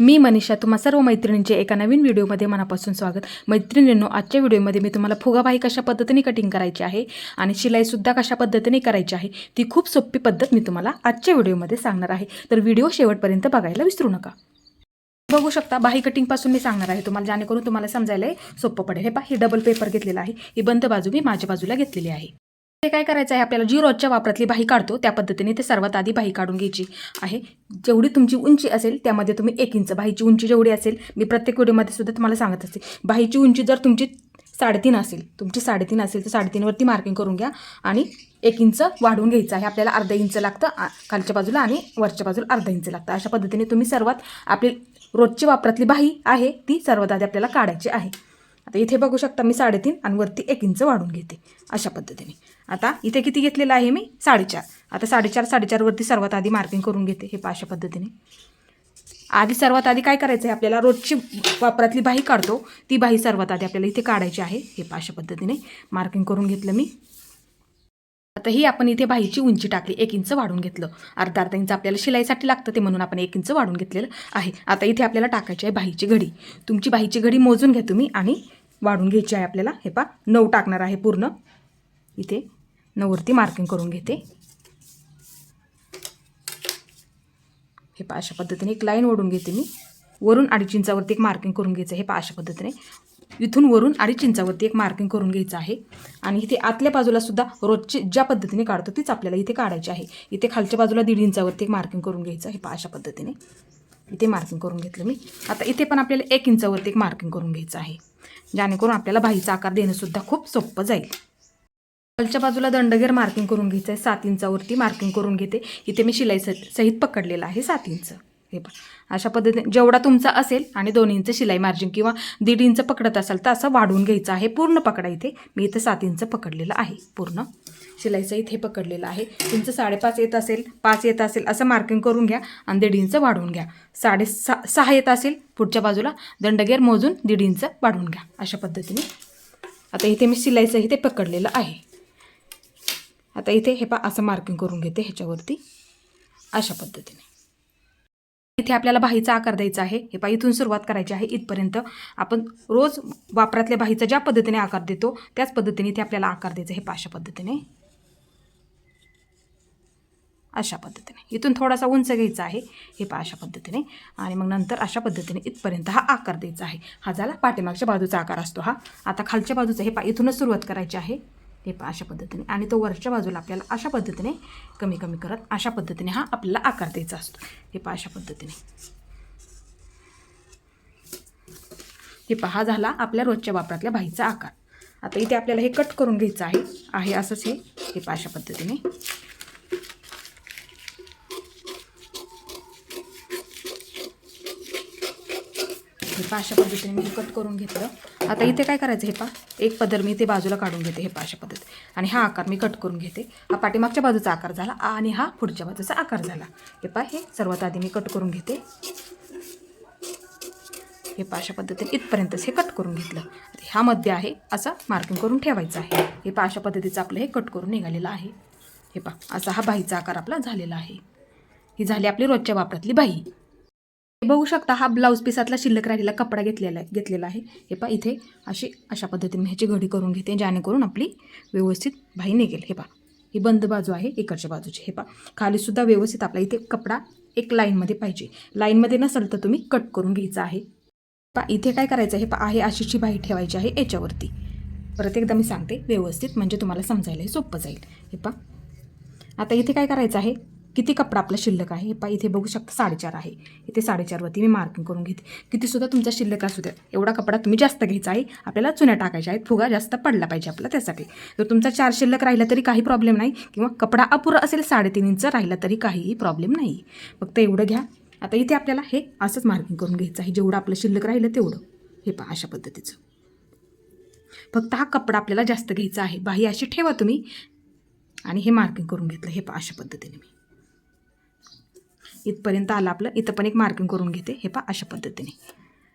मी मनीषा तुम्हा सर्व मैत्रिणींचे एका नवीन व्हिडिओमध्ये मनापासून स्वागत. मैत्रिणींनो आजच्या व्हिडिओमध्ये मी तुम्हाला फुगाबाई कशा पद्धतीने कटिंग करायची आहे आणि शिलाईसुद्धा कशा पद्धतीने करायची आहे ती खूप सोपी पद्धत मी तुम्हाला आजच्या व्हिडिओमध्ये सांगणार आहे. तर व्हिडिओ शेवटपर्यंत बघायला विसरू नका. बघू शकता बाही कटिंगपासून मी सांगणार आहे तुम्हाला जेणेकरून तुम्हाला समजायला सोपं पडेल. हे पा हे डबल पेपर घेतलेला आहे. ही बंद बाजू मी माझ्या बाजूला घेतलेली आहे. ते काय करायचं आहे? आपल्याला जी रोजच्या वापरातली बाही काढतो त्या पद्धतीने ते सर्वात आधी बाही काढून घ्यायची आहे. जेवढी तुमची उंची असेल त्यामध्ये तुम्ही एक इंच बाहीची उंची जेवढी असेल मी प्रत्येक व्हिडिओमध्ये सुद्धा तुम्हाला सांगत असते. बाहीची उंची जर तुमची साडेतीन असेल तुमची साडेतीन असेल तर साडेतीनवरती मार्किंग करून घ्या आणि एक इंच वाढवून घ्यायचं आहे. आपल्याला अर्धा इंच लागतं खालच्या बाजूला आणि वरच्या बाजूला अर्धा इंच लागतं. अशा पद्धतीने तुम्ही सर्वात आपली रोजची वापरातली बाही आहे ती सर्वात आधी आपल्याला काढायची आहे. आता इथे बघू शकता मी साडेतीन आणि वरती एक इंच वाढून घेते अशा पद्धतीने. आता इथे किती घेतलेलं आहे मी? साडेचार. आता साडेचार साडेचारवरती सर्वात आधी मार्किंग करून घेते. हे पाशा पद्धतीने. आधी सर्वात आधी काय करायचं आहे आपल्याला रोजची वापरातली बाही काढतो. ती बाही सर्वात आधी आपल्याला इथे काढायची आहे. हे पाशा पद्धतीने मार्किंग करून घेतलं मी. आता ही आपण इथे बाहीची उंची टाकली. एक इंच वाढून घेतलं. अर्धा अर्धा इंच आपल्याला शिलाईसाठी लागतं ते म्हणून आपण एक इंच वाढून घेतलेलं आहे. आता इथे आपल्याला टाकायची आहे बाहीची घडी. तुमची बाहीची घडी मोजून घ्या तुम्ही आणि वाढून घ्यायची आहे आपल्याला. हे पा नऊ टाकणार आहे पूर्ण. इथे नऊवरती मार्किंग करून घेते. हे पा अशा पद्धतीने एक लाईन ओढून घेते मी. वरून अडीच इंचावरती एक मार्किंग करून घ्यायचं हे पा अशा पद्धतीने. इथून वरून अडीच इंचावरती एक मार्किंग करून घ्यायचं आहे. आणि इथे आतल्या बाजूला सुद्धा रोजची ज्या पद्धतीने काढतो तीच आपल्याला इथे काढायची आहे. इथे खालच्या बाजूला दीड इंचावरती एक मार्किंग करून घ्यायचं हे पा अशा पद्धतीने. इथे मार्किंग करून घेतलं मी. आता इथे पण आपल्याला एक इंचावरती एक मार्किंग करून घ्यायचं आहे. जेणेकरून आपल्याला बाहीचा आकार देणंसुद्धा खूप सोपं जाईल. खालच्या बाजूला दंडगेर मार्किंग करून घ्यायचं आहे सात इंचावरती मार्किंग करून घेते. इथे मी शिलाई स- सहित पकडलेलं आहे सात इंच. हे पण अशा पद्धतीने जेवढा तुमचा असेल आणि दोन इंच शिलाई मार्जिन किंवा दीड इंच पकडत असाल तर असं वाढवून घ्यायचं आहे. पूर्ण पकडा इथे. मी इथे सात इंच पकडलेलं आहे. पूर्ण शिलाईचं इथे पकडलेलं आहे. तुमचं साडेपाच येत असेल पाच येत असेल असं मार्किंग करून घ्या आणि दीड इंच वाढवून घ्या. साडे सा सहा येत असेल पुढच्या बाजूला दंडगेर मोजून दीड इंच वाढवून घ्या. अशा पद्धतीने. आता इथे मी शिलाईचं इथे पकडलेलं आहे. आता इथे हे पा असं मार्किंग करून घेते ह्याच्यावरती. अशा पद्धतीने. इथे आपल्याला बाहीचा आकार द्यायचा आहे. हे पा इथून सुरुवात करायची आहे. इथपर्यंत आपण रोज वापरातल्या बाहीचा ज्या पद्धतीने आकार देतो त्याच पद्धतीने इथे आपल्याला आकार द्यायचा हे पा अशा पद्धतीने. अशा पद्धतीने. इथून थोडासा उंच घ्यायचा आहे. हे पा अशा पद्धतीने. आणि मग नंतर अशा पद्धतीने इथपर्यंत हा आकार द्यायचा आहे. हा झाला पाठीमागच्या बाजूचा आकार असतो हा. आता खालच्या बाजूचा हे पा इथूनच सुरुवात करायची आहे. हे पहा अशा पद्धतीने. आणि तो वरच्या बाजूला आपल्याला अशा पद्धतीने कमी कमी करत अशा पद्धतीने हा आपल्याला आकार द्यायचा असतो. हे पहा अशा पद्धतीने. हे पहा झाला आपल्या रोजच्या वापरातल्या भाईचा आकार. आता इथे आपल्याला हे कट करून घ्यायचं आहे. आहे असंच हे. हे अशा पद्धतीने. हे अशा पद्धतीने मी हे कट करून घेतलं. आता इथे काय करायचं हे पहा एक पदर मी ते बाजूला काढून घेते हे पहा अशा पद्धती आणि हा आकार मी कट करून घेते. हा पाठीमागच्या बाजूचा आकार झाला आणि हा पुढच्या बाजूचा आकार झाला. हे पहा हे सर्वात आधी मी कट करून घेते. हे पाशा अशा पद्धतीने इथपर्यंतच हे कट करून घेतलं. हा मध्ये आहे असं मार्किंग करून ठेवायचं आहे. हे पाशा अशा पद्धतीचं आपलं हे कट करून निघालेलं आहे. हे पा असा हा बाईचा आकार आपला झालेला आहे. ही झाली आपली रोजच्या वापरातली बाई. बघू शकता हा ब्लाऊज पिसातला शिल्लक राहिलेला कपडा घेतलेला आहे घेतलेला आहे. हे पहा इथे अशी अशा पद्धतीने मी ह्याची घडी करून घेते जेणेकरून आपली व्यवस्थित भाई निघेल. हे पा ही बंद बाजू आहे इकडच्या बाजूची. हे पा खालीसुद्धा व्यवस्थित आपला इथे कपडा एक लाईनमध्ये पाहिजे. लाईनमध्ये नसेल तर तुम्ही कट करून घ्यायचा आहे. पा इथे काय करायचं आहे? पा आहे अशीची बाई ठेवायची आहे याच्यावरती. परत एकदा मी सांगते व्यवस्थित म्हणजे तुम्हाला समजायला हे सोपं जाईल. हे पा आता इथे काय करायचं आहे? किती कपडा आपला शिल्लक आहे? हे पा इथे बघू शकता साडेचार आहे. इथे साडेचारवरती मी मार्किंग करून घेते. कितीसुद्धा तुमचा शिल्लक असू द्या एवढा कपडा तुम्ही जास्त घ्यायचा आहे आपल्याला चुन्या टाकायच्या आहेत फुगा जास्त पडला पाहिजे आपला त्यासाठी. जर तुमचा चार शिल्लक राहिला तरी काही प्रॉब्लेम नाही किंवा कपडा अपुरा असेल साडेतीन इंच राहिला तरी काहीही प्रॉब्लेम नाही. फक्त एवढं घ्या. आता इथे आपल्याला हे असंच मार्किंग करून घ्यायचं आहे जेवढं आपलं शिल्लक राहिलं तेवढं. हे पहा अशा पद्धतीचं. फक्त हा कपडा आपल्याला जास्त घ्यायचा आहे. बाही अशी ठेवा तुम्ही. आणि हे मार्किंग करून घेतलं. हे पहा अशा पद्धतीने मी. इथपर्यंत आलं आपलं. इथं पण एक मार्किंग करून घेते. हे पहा अशा पद्धतीने.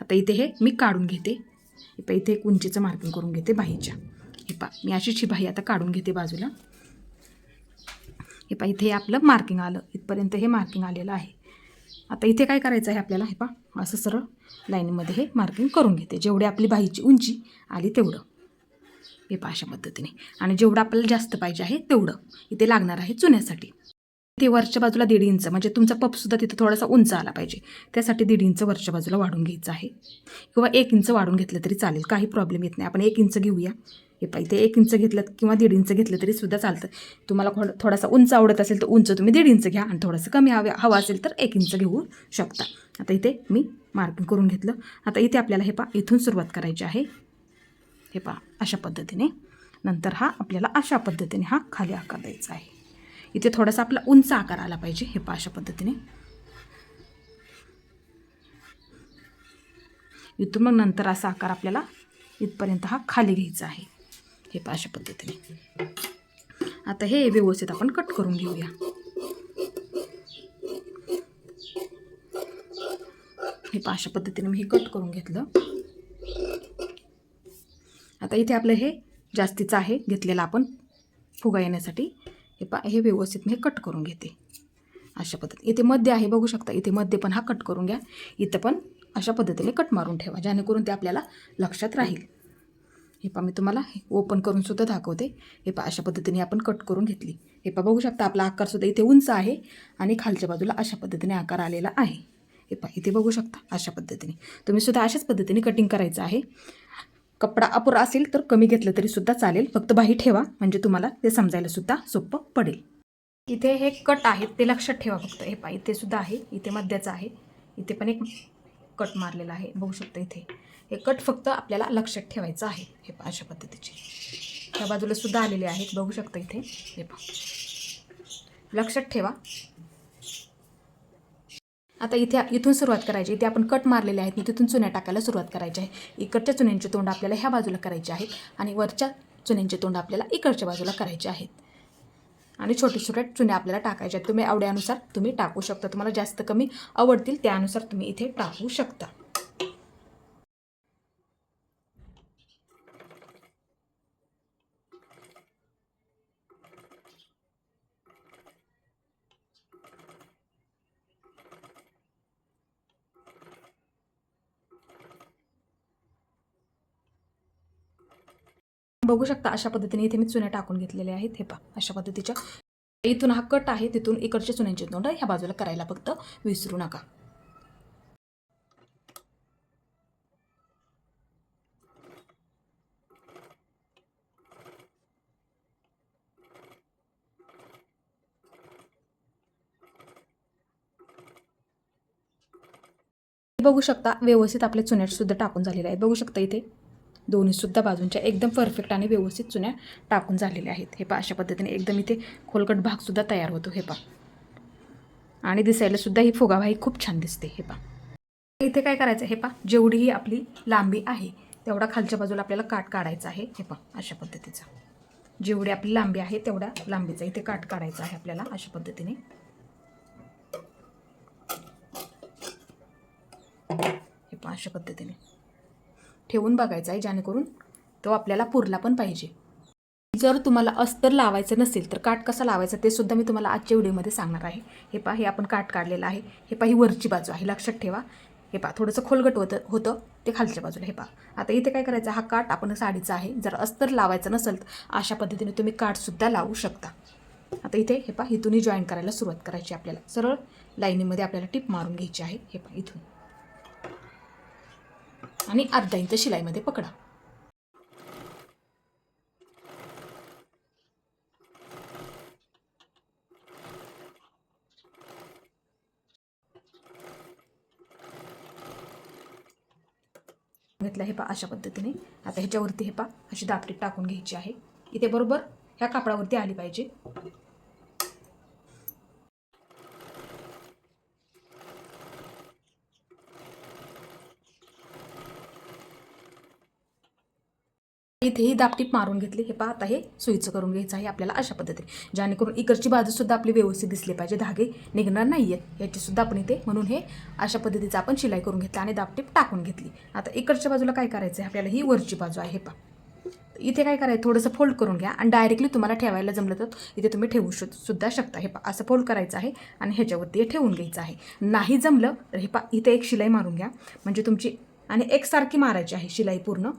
आता इथे हे मी काढून घेते. हे पहा इथे एक उंचीचं मार्किंग करून घेते बाहीच्या. हे पहा मी अशीच ही बाही आता काढून घेते बाजूला. हे पहा इथे आपलं मार्किंग आलं. इथपर्यंत हे मार्किंग आलेलं आहे. आता इथे काय करायचं आहे आपल्याला? हे पा असं सरळ लाईनमध्ये हे मार्किंग करून घेते. जेवढी आपली बाहीची उंची आली तेवढं. हे पा अशा पद्धतीने. आणि जेवढं आपल्याला जास्त पाहिजे आहे तेवढं. इथे लागणार आहे चुन्यासाठी. ते वरच्या बाजूला दीड इंच म्हणजे तुमचा पपसुद्धा तिथं थोडासा उंच आला पाहिजे. त्यासाठी दीड इंच वरच्या बाजूला वाढून घ्यायचं आहे. किंवा एक इंच वाढून घेतलं तरी चालेल काही प्रॉब्लेम येत नाही. आपण एक इंच घेऊया. हे पाहिजे ते एक इंच घेतलं किंवा दीड इंच घेतलं तरी सुद्धा चालतं. तुम्हाला थोडं थोडासा उंच आवडत असेल तर उंच तुम्ही दीड इंच घ्या आणि थोडंसं कमी हवं हवं असेल तर एक इंच घेऊ शकता. आता इथे मी मार्किंग करून घेतलं. आता इथे आपल्याला हे पा इथून सुरुवात करायची आहे. हे पहा अशा पद्धतीने. नंतर हा आपल्याला अशा पद्धतीने हा खाली आकार द्यायचा आहे. इथे थोडासा आपला उंच आकार आला पाहिजे हे पा अशा पद्धतीने. इथून मग नंतर असा आकार आपल्याला इथपर्यंत हा खाली घ्यायचा आहे. हे पा अशा पद्धतीने. आता हे व्यवस्थित आपण कट करून घेऊया. हे पा अशा पद्धतीने मी हे कट करून घेतलं. आता इथे आपलं हे जास्तीचं आहे घेतलेलं आपण फुगा येण्यासाठी. हे पा हे व्यवस्थित मी हे कट करून घेते. अशा पद्धती इथे मध्य आहे बघू शकता. इथे मध्य पण हा कट करून घ्या. इथं पण अशा पद्धतीने कट मारून ठेवा जेणेकरून ते आपल्याला लक्षात राहील. हे पा मी तुम्हाला हे ओपन करून सुद्धा दाखवते. हे पा अशा पद्धतीने आपण कट करून घेतली. हे पा बघू शकता आपला आकारसुद्धा इथे उंच आहे आणि खालच्या बाजूला अशा पद्धतीने आकार आलेला आहे. हे पा इथे बघू शकता अशा पद्धतीने. तुम्ही सुद्धा अशाच पद्धतीने कटिंग करायचं आहे. कपडा अपुरा असेल तर कमी घेतलं तरी सुद्धा चालेल. फक्त बाही ठेवा. म्हणजे तुम्हाला ते समजायला सुद्धा सोपं पडेल. इथे हे कट आहेत ते लक्षात ठेवा फक्त. हे पा इथे सुद्धा आहे. इथे मध्याचं आहे. इथे पण एक कट मारलेला आहे. बघू शकता इथे. हे कट फक्त आपल्याला लक्षात ठेवायचं आहे. हे पा अशा पद्धतीचे. त्या बाजूला सुद्धा आलेले आहेत. बघू शकता इथे. हे पा लक्षात ठेवा. आता इथे इथून सुरुवात करायची. इथे आपण कट मारलेले आहेत. मी तिथून चुन्या टाकायला सुरुवात करायची आहे. इकडच्या चुन्यांचे तोंड आपल्याला ह्या बाजूला करायचे आहेत आणि वरच्या चुन्यांचे तोंड आपल्याला इकडच्या बाजूला करायचे आहेत आणि छोट्या छोट्या चुन्या आपल्याला टाकायच्या आहेत. तुम्ही आवड्यानुसार तुम्ही टाकू शकता. तुम्हाला जास्त कमी आवडतील त्यानुसार तुम्ही इथे टाकू शकता. बघू शकता अशा पद्धतीने इथे मी चुन्या टाकून घेतलेल्या आहेत. हे पा अशा पद्धतीच्या. इथून हा कट आहे तिथून इकडच्या चुन्यांची तोंड ह्या बाजूला करायला फक्त विसरू नका. बघू शकता व्यवस्थित आपले चुन्याट सुद्धा टाकून झालेले आहेत. बघू शकता इथे. दोन्हीसुद्धा बाजूंच्या एकदम परफेक्ट आणि व्यवस्थित चुन्या टाकून झालेल्या आहेत. हे पा अशा पद्धतीने एकदम इथे खोलकट भागसुद्धा तयार होतो. हे पा आणि दिसायलासुद्धा ही फुगाबाई खूप छान दिसते. हे पा इथे काय करायचं? हे पा जेवढी ही आपली लांबी आहे तेवढा खालच्या बाजूला आपल्याला काट काढायचा आहे. हे पा अशा पद्धतीचा. जेवढी आपली लांबी आहे तेवढ्या लांबीचा इथे काट काढायचा आहे आपल्याला अशा पद्धतीने. हे पहा अशा पद्धतीने. ठेवून बघायचा आहे जेणेकरून तो आपल्याला पुरला पण पाहिजे. जर तुम्हाला अस्तर लावायचं नसेल तर काठ कसा लावायचा ते सुद्धा मी तुम्हाला आजच्या व्हिडिओमध्ये सांगणार आहे. हे पहा हे आपण काठ काढलेलं आहे. हे पहा ही वरची बाजू आहे लक्षात ठेवा. हे पहा थोडंसं खोलगट होतं होतं ते खालच्या बाजूला हे पहा. आता इथे काय करायचं हा काठ आपण साडीचा आहे. जर अस्तर लावायचं नसेल तर अशा पद्धतीने तुम्ही काठसुद्धा लावू शकता. आता इथे हे पहा इथूनही जॉईन करायला सुरुवात करायची आपल्याला. सरळ लाईनीमध्ये आपल्याला टिप मारून घ्यायची आहे. हे पहा इथून. आणि अर्धा इंच शिलाईमध्ये पकडा. घेतला हे पा अशा पद्धतीने. आता ह्याच्यावरती हे पा अशी दापटीत टाकून घ्यायची आहे. इथे बरोबर ह्या कापडावरती आली पाहिजे. इथे ही दापटीप मारून घेतली. हे पहा आता हे सुईचं करून घ्यायचं आहे आपल्याला अशा पद्धतीने. जेणेकरून इकडची बाजूसुद्धा आपली व्यवस्थित दिसली पाहिजे. धागे निघणार नाही आहेत याचीसुद्धा आपण इथे म्हणून हे अशा पद्धतीचं आपण शिलाई करून घेतलं आणि दापटीप टाकून घेतली. आता इकडच्या बाजूला काय करायचं आहे? आपल्याला ही वरची बाजू आहे. हे पहा. इथे काय करायचं? थोडंसं फोल्ड करून घ्या आणि डायरेक्टली तुम्हाला ठेवायला जमलं तर इथे तुम्ही ठेवू शक सुद्धा शकता. हे पा असं फोल्ड करायचं आहे आणि ह्याच्यावरती हे ठेवून घ्यायचं आहे. नाही जमलं तर हे पा इथे एक शिलाई मारून घ्या. म्हणजे तुमची आणि एकसारखी मारायची आहे शिलाई पूर्ण.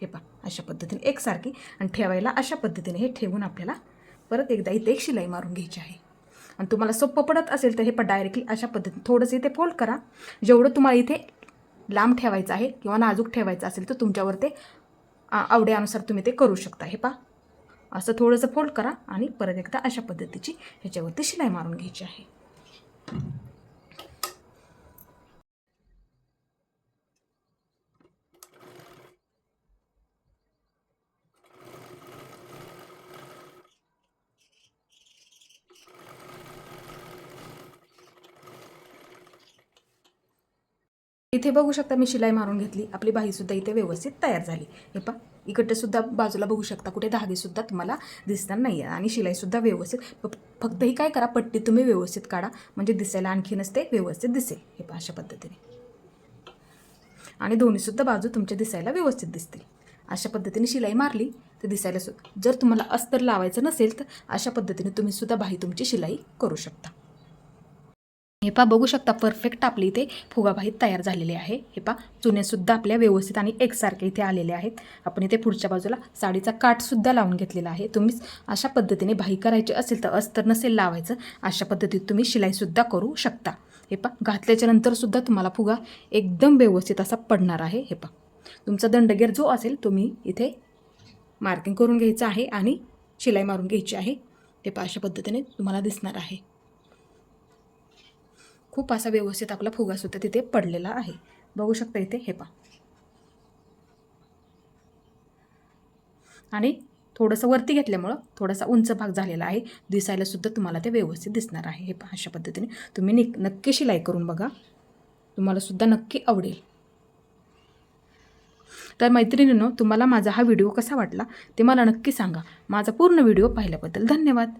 हे पा अशा पद्धतीने एकसारखी आणि ठेवायला अशा पद्धतीने हे ठेवून आपल्याला परत एकदा इथे एक शिलाई मारून घ्यायची आहे. आणि तुम्हाला सोपं पडत असेल तर हे पण डायरेक्टली अशा पद्धतीने थोडंसं इथे फोल्ड करा. जेवढं तुम्हाला इथे लांब ठेवायचं आहे किंवा नाजूक ठेवायचं असेल तर तुमच्यावर ते आवड्यानुसार तुम्ही ते करू शकता. हे पा असं थोडंसं फोल्ड करा आणि परत एकदा अशा पद्धतीची ह्याच्यावरती शिलाई मारून घ्यायची आहे. इथे बघू शकता मी शिलाई मारून घेतली. आपली बाहीसुद्धा इथे व्यवस्थित तयार झाली. हे पा इकडेसुद्धा बाजूला बघू शकता. कुठे धागेसुद्धा तुम्हाला दिसणार नाही आहे आणि शिलाईसुद्धा व्यवस्थित. फक्त ही काय करा पट्टी तुम्ही व्यवस्थित काढा. म्हणजे दिसायला आणखीनच ते व्यवस्थित दिसेल. हे पा अशा पद्धतीने. आणि दोन्हीसुद्धा बाजू तुमच्या दिसायला व्यवस्थित दिसतील. अशा पद्धतीने शिलाई मारली तर दिसायला सु जर तुम्हाला अस्तर लावायचं नसेल तर अशा पद्धतीने तुम्ही सुद्धा बाही तुमची शिलाई करू शकता. हे पा बघू शकता परफेक्ट आपली इथे फुगाबाहीत तयार झालेली आहे. हे पा चुनेसुद्धा आपल्या व्यवस्थित आणि एकसारखे इथे आलेले आहेत. आपण इथे पुढच्या बाजूला साडीचा काठसुद्धा लावून घेतलेला आहे. तुम्हीच अशा पद्धतीने बाही करायची असेल तर अस्तर नसेल लावायचं अशा पद्धतीत तुम्ही शिलाईसुद्धा करू शकता. हे पा घातल्याच्या नंतरसुद्धा तुम्हाला फुगा एकदम व्यवस्थित असा पडणार आहे. हे पा तुमचा दंडगेर जो असेल तुम्ही इथे मार्किंग करून घ्यायचं आहे आणि शिलाई मारून घ्यायची आहे. ते पा अशा पद्धतीने तुम्हाला दिसणार आहे. खूप असा व्यवस्थित आपला फुगासुद्धा तिथे पडलेला आहे. बघू शकता इथे हे पा आणि थोडंसं वरती घेतल्यामुळं थोडासा उंच भाग झालेला आहे. दिसायला सुद्धा तुम्हाला ते व्यवस्थित दिसणार आहे. हे पहा अशा पद्धतीने. तुम्ही निक नक्की शिलाई करून बघा. तुम्हाला सुद्धा नक्की आवडेल. तर मैत्रिणींनो तुम्हाला माझा हा व्हिडिओ कसा वाटला ते मला नक्की सांगा. माझा पूर्ण व्हिडिओ पाहिल्याबद्दल धन्यवाद.